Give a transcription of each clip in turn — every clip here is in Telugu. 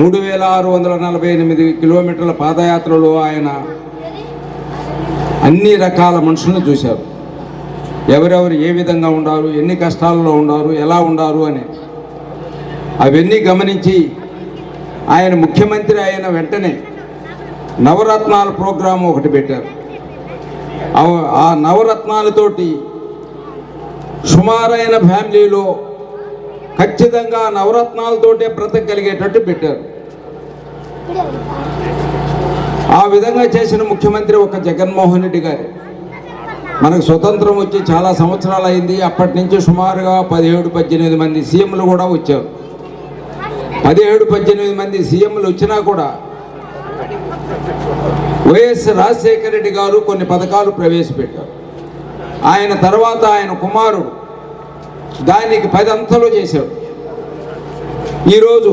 మూడు వేల ఆరు వందల నలభై ఎనిమిది కిలోమీటర్ల పాదయాత్రలో ఆయన అన్ని రకాల మనుషులను చూశారు. ఎవరెవరు ఏ విధంగా ఉండారు ఎన్ని కష్టాల్లో ఉండారు ఎలా ఉండారు అని. అవన్నీ గమనించి ఆయన ముఖ్యమంత్రి అయిన వెంటనే నవరత్నాల ప్రోగ్రాం ఒకటి పెట్టారు. ఆ- ఆ నవరత్నాలతోటి సుమారైన ఫ్యామిలీలో ఖచ్చితంగా నవరత్నాలతోటే బ్రతకగలిగేటట్టు పెట్టారు. ఆ విధంగా చేసిన ముఖ్యమంత్రి ఒక జగన్మోహన్ రెడ్డి గారు. మనకు స్వతంత్రం వచ్చి చాలా సంవత్సరాలు అయింది. అప్పటి నుంచి సుమారుగా పదిహేడు పద్దెనిమిది మంది సీఎంలు కూడా వచ్చారు. పదిహేడు పద్దెనిమిది మంది సీఎంలు వచ్చినా కూడా వైఎస్ రాజశేఖర రెడ్డి గారు కొన్ని పథకాలు ప్రవేశపెట్టారు. ఆయన తర్వాత ఆయన కుమారుడు దానికి పదంతలు చేశాడు. ఈరోజు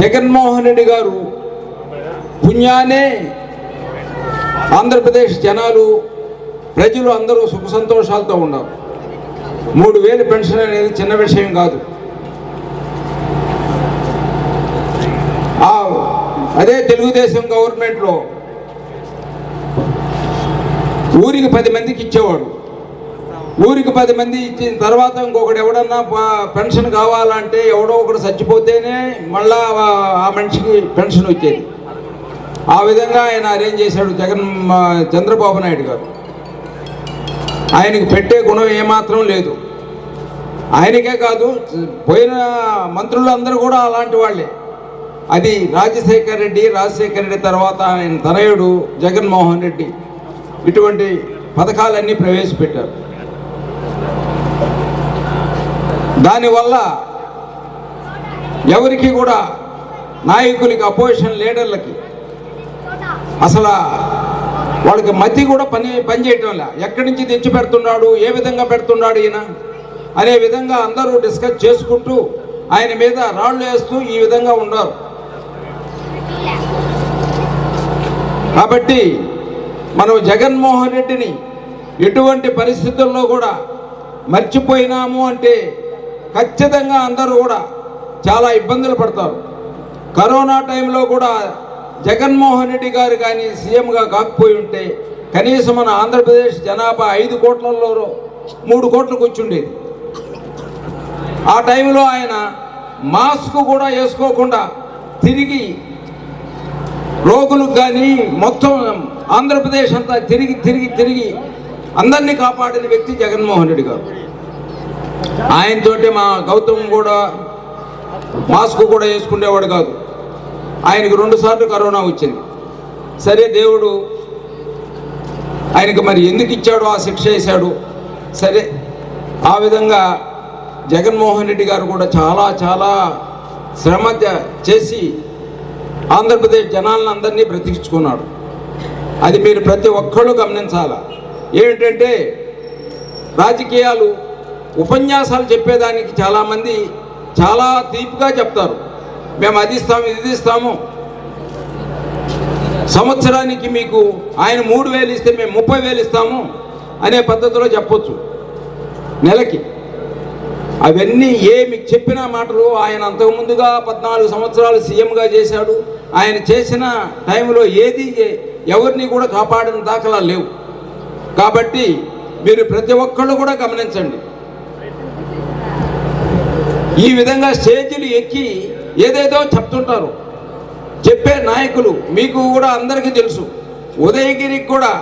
జగన్మోహన్ రెడ్డి గారు పుణ్యానే ఆంధ్రప్రదేశ్ జనాలు ప్రజలు అందరూ సుఖ సంతోషాలతో ఉన్నారు. మూడు వేలు పెన్షన్ అనేది చిన్న విషయం కాదు. అదే తెలుగుదేశం గవర్నమెంట్లో ఊరికి పది మందికి ఇచ్చేవాడు. ఊరికి పది మంది ఇచ్చిన తర్వాత ఇంకొకటి ఎవడన్నా ప- పెన్షన్ కావాలంటే ఎవడో ఒకడు చచ్చిపోతేనే మళ్ళా ఆ- మనిషికి పెన్షన్ వచ్చేది. ఆ విధంగా ఆయన అరేంజ్ చేశాడు జగన్ చంద్రబాబు నాయుడు గారు. ఆయనకి పెట్టే గుణం ఏమాత్రం లేదు. ఆయనకే కాదు పోయిన మంత్రులందరూ కూడా అలాంటి వాళ్ళే. అది రాజశేఖర్ రెడ్డి రాజశేఖర రెడ్డి తర్వాత ఆయన తనయుడు జగన్మోహన్ రెడ్డి. ఇటువంటి పథకాలన్నీ ప్రవేశపెట్టారు. దానివల్ల ఎవరికి కూడా నాయకులకి అపోజిషన్ లీడర్లకి అసలు వాళ్ళకి మతి కూడా పని పనిచేయటం లే. ఎక్కడి నుంచి తెచ్చి పెడుతున్నాడు ఏ విధంగా పెడుతున్నాడు ఈయన? అనే విధంగా అందరూ డిస్కస్ చేసుకుంటూ ఆయన మీద రాళ్ళు వేస్తూ ఈ విధంగా ఉన్నారు. కాబట్టి మనం జగన్మోహన్ రెడ్డిని ఎటువంటి పరిస్థితుల్లో కూడా మర్చిపోయినాము అంటే ఖచ్చితంగా అందరూ కూడా చాలా ఇబ్బందులు పడతారు. కరోనా టైంలో కూడా జగన్మోహన్ రెడ్డి గారు కానీ సీఎంగా కాకపోయి ఉంటే కనీసం మన ఆంధ్రప్రదేశ్ జనాభా ఐదు కోట్లలో మూడు కోట్లకు కూర్చుండేది. ఆ టైంలో ఆయన మాస్క్ కూడా వేసుకోకుండా తిరిగి రోగులకు కానీ మొత్తం ఆంధ్రప్రదేశ్ అంతా తిరిగి తిరిగి తిరిగి అందరినీ కాపాడిన వ్యక్తి జగన్మోహన్ రెడ్డి గారు. ఆయనతోటి మా గౌతమ్ కూడా మాస్క్ కూడా వేసుకునేవాడు కాదు. ఆయనకు రెండుసార్లు కరోనా వచ్చింది. సరే దేవుడు ఆయనకు మరి ఎందుకు ఇచ్చాడో? ఆ శిక్ష వేశాడు. సరే ఆ విధంగా జగన్మోహన్ రెడ్డి గారు కూడా చాలా చాలా శ్రమ చేసి ఆంధ్రప్రదేశ్ జనాలను అందరినీ బ్రతికించుకున్నాడు. అది మీరు ప్రతి ఒక్కళ్ళు గమనించాల? ఏమిటంటే రాజకీయాలు ఉపన్యాసాలు చెప్పేదానికి చాలామంది చాలా తీపిగా చెప్తారు. మేము అది ఇస్తాము ఇది ఇస్తాము. సంవత్సరానికి మీకు ఆయన మూడు వేలు ఇస్తే మేము ముప్పై వేలు ఇస్తాము అనే పద్ధతిలో చెప్పొచ్చు. నెలకి. అవన్నీ ఏ మీకు చెప్పిన మాటలు ఆయన అంతకుముందుగా పద్నాలుగు సంవత్సరాలు సీఎంగా చేశాడు. ఆయన చేసిన టైంలో ఏది ఎవరిని కూడా కాపాడిన దాఖలా లేవు. కాబట్టి మీరు ప్రతి ఒక్కళ్ళు కూడా గమనించండి. ఈ విధంగా స్టేజీలు ఎక్కి ఏదేదో చెప్తుంటారు. చెప్పే నాయకులు మీకు కూడా అందరికీ తెలుసు. ఉదయగిరికి కూడా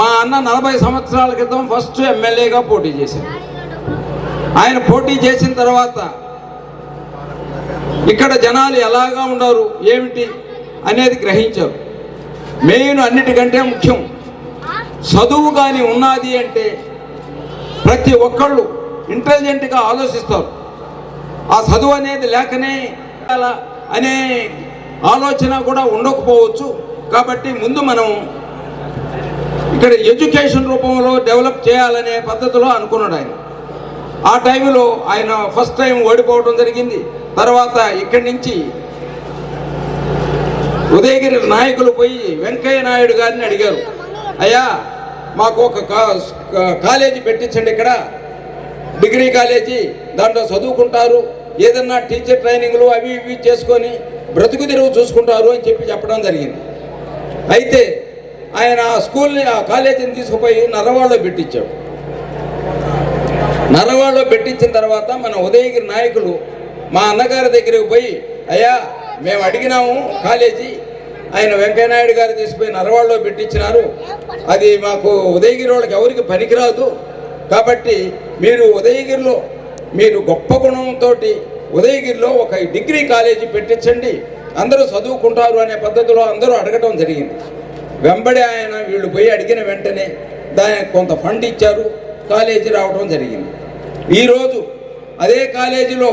మా అన్న నలభై సంవత్సరాల క్రితం ఫస్ట్ ఎమ్మెల్యేగా పోటీ చేశారు. ఆయన పోటీ చేసిన తర్వాత ఇక్కడ జనాలు ఎలాగా ఉన్నారు ఏమిటి అనేది గ్రహించారు. మెయిన్ అన్నిటికంటే ముఖ్యం చదువు కానీ ఉన్నది అంటే ప్రతి ఒక్కళ్ళు ఇంటెలిజెంట్గా ఆలోచిస్తారు. ఆ చదువు అనేది లేకనే అలా అనే ఆలోచన కూడా ఉండకపోవచ్చు. కాబట్టి ముందు మనం ఇక్కడ ఎడ్యుకేషన్ రూపంలో డెవలప్ చేయాలనే పద్ధతిలో అనుకున్నాడు ఆయన. ఆ టైంలో ఆయన ఫస్ట్ టైం ఓడిపోవడం జరిగింది. తర్వాత ఇక్కడి నుంచి ఉదయగిరి నాయకులు పోయి వెంకయ్య నాయుడు గారిని అడిగారు. అయ్యా మాకు ఒక కా- కాలేజీ పెట్టించండి ఇక్కడ. డిగ్రీ కాలేజీ దాంట్లో చదువుకుంటారు. ఏదన్నా టీచర్ ట్రైనింగ్లు అవి ఇవి చేసుకొని బ్రతుకు తెరువు చూసుకుంటారు అని చెప్పి చెప్పడం జరిగింది. అయితే ఆయన ఆ స్కూల్ని ఆ కాలేజీని తీసుకుపోయి నరవాడలో పెట్టించాడు. నరవాడలో పెట్టించిన తర్వాత మన ఉదయగిరి నాయకులు మా అన్నగారి దగ్గరికి పోయి అయ్యా మేము అడిగినాము కాలేజీ ఆయన వెంకయ్యనాయుడు గారు తీసుకుపోయి నరవాడలో పెట్టించినారు. అది మాకు ఉదయగిరి వాళ్ళకి ఎవరికి పనికిరాదు. కాబట్టి మీరు ఉదయగిరిలో మీరు గొప్ప గుణంతో ఉదయగిరిలో ఒక డిగ్రీ కాలేజీ పెట్టించండి. అందరూ చదువుకుంటారు అనే పద్ధతిలో అందరూ అడగటం జరిగింది. వెంబడి ఆయన వీళ్ళు పోయి అడిగిన వెంటనే దానికి కొంత ఫండ్ ఇచ్చారు. కాలేజీ రావడం జరిగింది. ఈరోజు అదే కాలేజీలో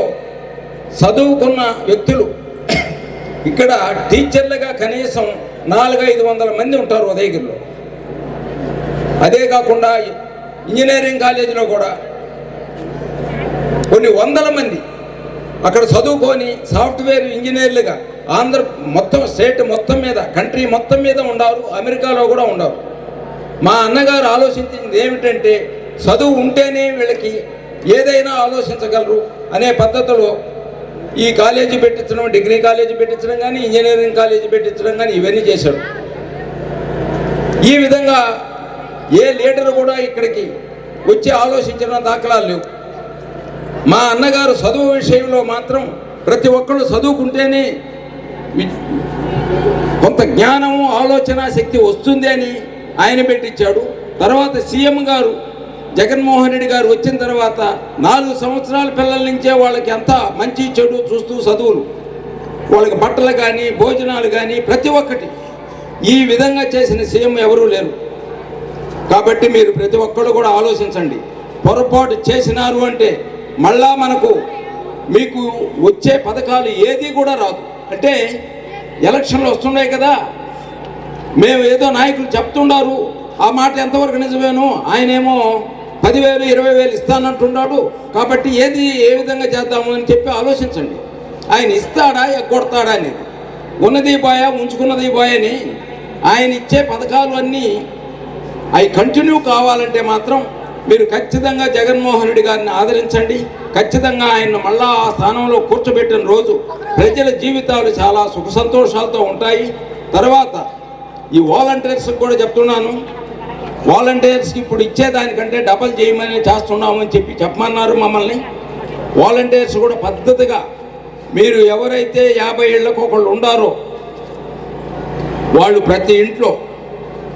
చదువుకున్న వ్యక్తులు ఇక్కడ టీచర్లుగా కనీసం నాలుగైదు వందల మంది ఉంటారు ఉదయగిరిలో. అదే కాకుండా ఇంజనీరింగ్ కాలేజీలో కూడా కొన్ని వందల మంది అక్కడ చదువుకొని సాఫ్ట్వేర్ ఇంజనీర్లుగా ఆంధ్ర మొత్తం స్టేట్ మొత్తం మీద కంట్రీ మొత్తం మీద ఉండారు అమెరికాలో కూడా ఉండరు. మా అన్నగారు ఆలోచించింది ఏమిటంటే చదువు ఉంటేనే వీళ్ళకి ఏదైనా ఆలోచించగలరు అనే పద్ధతిలో ఈ కాలేజీ పెట్టించడం డిగ్రీ కాలేజీ పెట్టించడం కానీ ఇంజనీరింగ్ కాలేజీ పెట్టించడం కానీ ఇవన్నీ చేశాడు ఈ విధంగా ఏ లీడర్ కూడా ఇక్కడికి వచ్చి ఆలోచించిన దాఖలాలు లేవు. మా అన్నగారు చదువు విషయంలో మాత్రం ప్రతి ఒక్కళ్ళు చదువుకుంటేనే కొంత జ్ఞానము ఆలోచన శక్తి వస్తుంది అని ఆయన పెట్టించాడు. తర్వాత సీఎం గారు జగన్మోహన్ రెడ్డి గారు వచ్చిన తర్వాత నాలుగు సంవత్సరాల పిల్లల నుంచే వాళ్ళకి ఎంత మంచి చెడు చూస్తూ చదువులు. వాళ్ళకి బట్టలు కానీ భోజనాలు కానీ ప్రతి ఒక్కటి. ఈ విధంగా చేసిన సీఎం ఎవరూ లేరు. కాబట్టి మీరు ప్రతి ఒక్కరు కూడా ఆలోచించండి. పొరపాటు చేసినారు అంటే మళ్ళా మనకు మీకు వచ్చే పథకాలు ఏది కూడా రాదు. అంటే ఎలక్షన్లు వస్తున్నాయి కదా. మేము ఏదో నాయకులు చెప్తున్నారు ఆ మాట ఎంతవరకు నిజమేను? ఆయనేమో పదివేలు ఇరవై వేలు ఇస్తానంటున్నాడు. కాబట్టి ఏది ఏ విధంగా చేద్దాము? అని చెప్పి ఆలోచించండి. ఆయన ఇస్తాడా ఎగ్గొడతాడా అనేది. ఉన్నది బాయా ఉంచుకున్నది బాయని అని ఆయన ఇచ్చే పథకాలు అన్నీ అవి కంటిన్యూ కావాలంటే మాత్రం మీరు ఖచ్చితంగా జగన్మోహన్ రెడ్డి గారిని ఆదరించండి. ఖచ్చితంగా ఆయన్ను మళ్ళా ఆ స్థానంలో కూర్చోబెట్టిన రోజు ప్రజల జీవితాలు చాలా సుఖ సంతోషాలతో ఉంటాయి. తర్వాత ఈ వాలంటీర్స్ కూడా చెప్తున్నాను. వాలంటీర్స్కి ఇప్పుడు ఇచ్చేదానికంటే డబల్ చేయమని చేస్తున్నామని చెప్పి చెప్పమన్నారు మమ్మల్ని. వాలంటీర్స్ కూడా పద్ధతిగా మీరు ఎవరైతే యాభై ఏళ్ళకు ఒకళ్ళు ఉండారో వాళ్ళు ప్రతి ఇంట్లో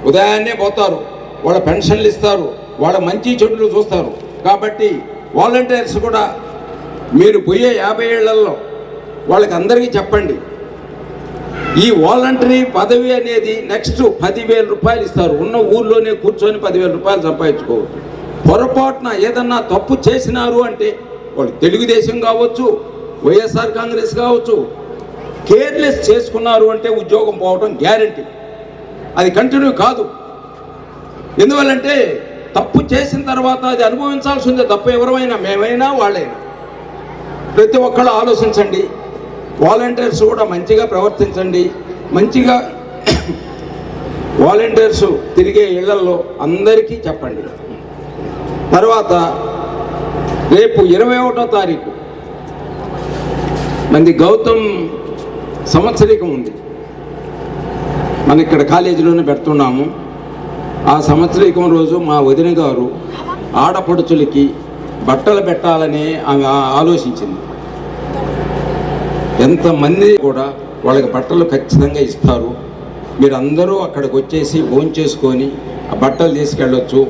ఉదయాన్నే పోతారు. వాళ్ళ పెన్షన్లు ఇస్తారు. వాళ్ళ మంచి చెడులు చూస్తారు. కాబట్టి వాలంటీర్స్ కూడా మీరు పోయే యాభై ఏళ్ళలో వాళ్ళకి అందరికీ చెప్పండి. ఈ వాలంటరీ పదవి అనేది నెక్స్ట్ పదివేల రూపాయలు ఇస్తారు. ఉన్న ఊర్లోనే కూర్చొని పదివేల రూపాయలు సంపాదించుకోవచ్చు. పొరపాటున ఏదన్నా తప్పు చేసినారు అంటే వాళ్ళు తెలుగుదేశం కావచ్చు వైఎస్ఆర్ కాంగ్రెస్ కావచ్చు కేర్లెస్ చేసుకున్నారు అంటే ఉద్యోగం పోవడం గ్యారంటీ. అది కంటిన్యూ కాదు. ఎందువల్లంటే తప్పు చేసిన తర్వాత అది అనుభవించాల్సిందే తప్పు ఎవరైనా మేమైనా వాళ్ళైనా. ప్రతి ఒక్కళ్ళు ఆలోచించండి. వాలంటీర్స్ కూడా మంచిగా ప్రవర్తించండి. మంచిగా వాలంటీర్స్ తిరిగే ఇళ్ళలో అందరికీ చెప్పండి. తర్వాత రేపు ఇరవై ఒకటో తారీఖు మంది గౌతమ్ సంవత్సరికం ఉంది. మన ఇక్కడ కాలేజీలోనే పెడుతున్నాము. ఆ సంవత్సరీకం రోజు మా వదిన గారు ఆడపడుచులకి బట్టలు పెట్టాలని ఆమె ఆ- ఆలోచించింది. ఎంతమంది కూడా వాళ్ళకి బట్టలు ఖచ్చితంగా ఇస్తారు. మీరు అందరూ అక్కడికి వచ్చేసి భోంచేసుకొని ఆ బట్టలు తీసుకెళ్ళొచ్చు.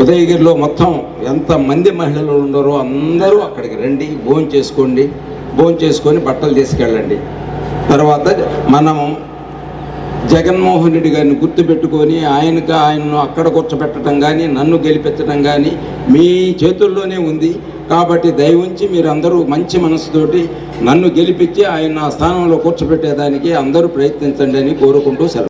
ఉదయగిరిలో మొత్తం ఎంతమంది మహిళలు ఉన్నారో అందరూ అక్కడికి రండి భోజనం చేసుకోండి భోజనం చేసుకొని బట్టలు తీసుకెళ్ళండి. తర్వాత మనం జగన్మోహన్ రెడ్డి గారిని గుర్తుపెట్టుకొని ఆయనకు ఆయనను అక్కడ కూర్చోబెట్టడం కానీ నన్ను గెలిపించడం కానీ మీ చేతుల్లోనే ఉంది. కాబట్టి దయవుంచి మీరందరూ మంచి మనసుతోటి నన్ను గెలిపించి ఆయన ఆ స్థానంలో కూర్చోబెట్టేదానికి అందరూ ప్రయత్నించండి అని కోరుకుంటూ సెలవు.